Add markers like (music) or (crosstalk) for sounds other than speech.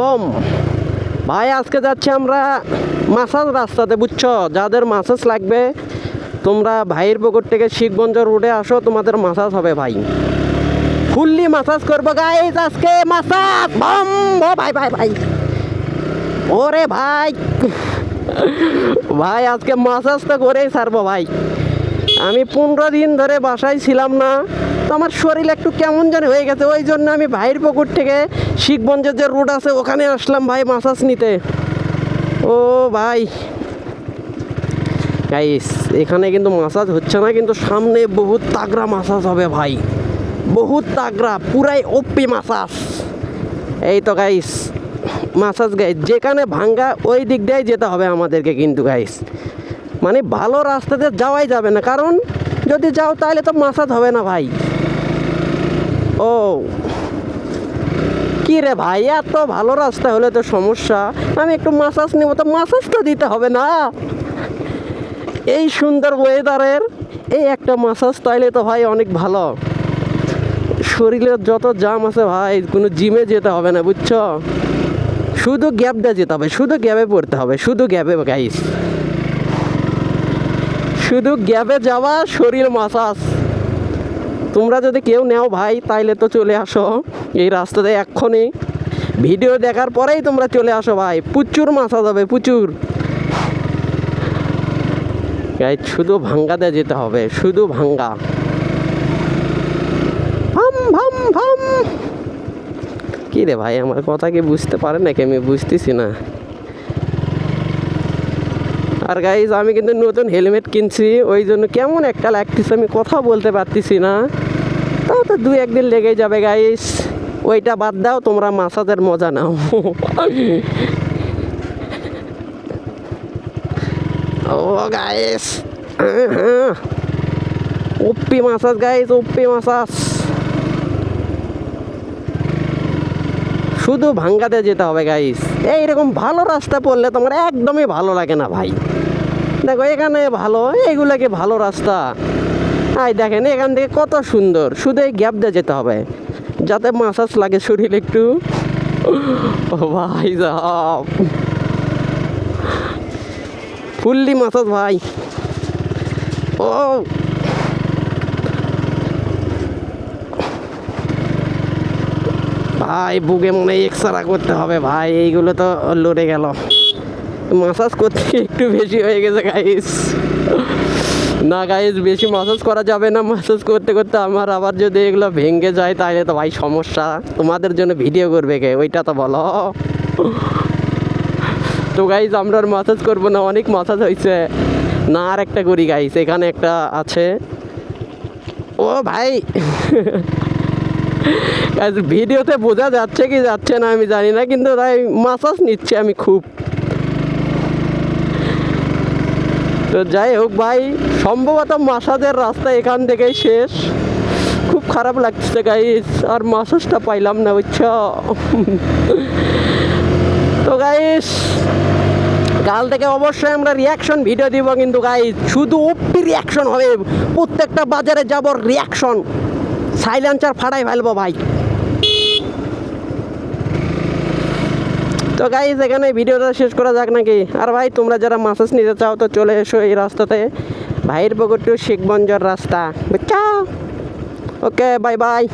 Bomb ভাই, আজকে যাচ্ছি আমরা মাসাজ রাস্তাতে, বুঝছ? যাদের মাসাজ লাগবে, তোমরা ভাইয়ের পুকুর থেকে শিখগঞ্জ রোডে আসো, তোমাদের মাসাজ হবে ভাই। ফুললি মাসাজ করব গাইজ আজকে মাসাজ বম! ও ভাই ভাই ভাই। ওরে ভাই। ভাই, আজকে মাসাজ তো করেই ছাড়বো ভাই। আমি পনেরো দিন ধরে বাসায় ছিলাম না। তো আমার শরীর একটু কেমন জানি হয়ে গেছে, ওই জন্য আমি ভাইয়ের পুকুর থেকে শিখগঞ্জের যে রোড আছে, ওখানে আসলাম ভাই মাসাজ নিতে। ও ভাই। গাইস এখানে কিন্তু মাসাজ হচ্ছে না, কিন্তু সামনে বহুত তাগড়া মাসাজ হবে ভাই। বহুত তাগড়া, পুরাই ওপি মাসাজ এই তো গাইস মাসাজ গাইস যেখানে ভাঙ্গা, ওই দিক দিয়েই যেতে হবে আমাদেরকে কিন্তু গাইস মানে ভালো রাস্তাতে যাওয়াই যাবে না, কারণ যদি যাও তাহলে তো মাসাজ হবে না ভাই। ও, কি রে ভাই, এত ভালো রাস্তা হলে তো সমস্যা। আমি একটু মাসাজ নেব, তো মাসাজ তো দিতে হবে না। এই সুন্দর ওয়েদারের এই একটা মাসাজ তাইলে তো ভাই অনেক ভালো। শরীরের যত জাম আছে ভাই, কোনো জিমে যেতে হবে না, বুঝছ? শুধু গ্যাপ দিয়ে যেতে হবে, শুধু গ্যাপে পড়তে হবে, শুধু গ্যাপে গাইস শুধু গ্যাপে যাওয়া শরীর মাসাজ তোমরা যদি কেউ নেও ভাই, তাইলে তো চলে আসো। এই রাস্তাতে এক্ষুনি। ভিডিও দেখার পরেই তোমরা চলে আসো ভাই। প্রচুর মাসাজ হবে, প্রচুর। শুধু ভাঙ্গাতে যেতে হবে, শুধু ভাঙ্গা। ভাম। কি রে ভাই, আমার কথা কি বুঝতে পারে নাকি? আমি বুঝতেছি না। আর গাইজ আমি কিন্তু নতুন হেলমেট কিনছি, ওই জন্য কেমন একটা লাগতেছে, আমি কথা বলতে পারতেছি না। তাও তো দু একদিন লেগে যাবে গাইস ওইটা বাদ দাও, তোমরা মাসাজের মজা নাও। ও guys OP massage guys OP massage. শুধু ভাঙ্গাতে যেতে হবে গাইস এইরকম ভালো রাস্তা পড়লে তোমার একদমই ভালো লাগে না, ভাই। দেখো, এখানে ভালো, এইগুলোকে ভালো রাস্তা। আই, দেখেন, এখান থেকে কত সুন্দর। শুধু এই গ্যাপ দিয়ে যেতে হবে। যাতে মাসাজ লাগে শরীর একটু। ভাই সাহাব। ফুললি মাসাজ ভাই। ও ভাই, বুকে মনে এক্সরা করতে হবে ভাই, এইগুলো তো লড়ে গেল। মাসাজ করতে (laughs) একটু বেশি হয়ে গেছে গাইস না গাইস বেশি মাসাজ করা যাবে না। মাসাজ করতে করতে আমার আবার যদি এগুলো ভেঙে যায়, তাহলে তো ভাই সমস্যা। তোমাদের জন্য ভিডিও করবে কে? ওইটা তো বলো। তো গাইজ আমরা আর মাসাজ করব না, অনেক মাসাজ হয়েছে। না, আর একটা করি গাইস এখানে একটা আছে। ও, ভাই! (laughs) ভিডিওতে বোঝা যাচ্ছে কি যাচ্ছে না আমি জানি না, কিন্তু তাই মাসাজ নিচ্ছি আমি খুব। তো যাই হোক ভাই, সম্ভবত মাসাজের রাস্তা এখান থেকেই শেষ। খুব খারাপ লাগছে গাইস আর মাসাজটা পাইলাম না, বুঝছ? তো গাইস কাল থেকে অবশ্যই আমরা রিয়াকশন ভিডিও দিব কিন্তু গাইস শুধু ওপি রিয়াকশন হবে। প্রত্যেকটা বাজারে যাব রিয়াকশন সাইলেন্সার ফাটাই ফেলব ভাই। তো গাইজ এখানে ভিডিওটা শেষ করা যাক নাকি? আর ভাই, তোমরা যারা মাসাজ নিতে চাও, তো চলে এসো এই রাস্তাতে। ভাইয়ের পুকুর টু শিখবঞ্জর রাস্তা। বুঝছ ওকে বাই বাই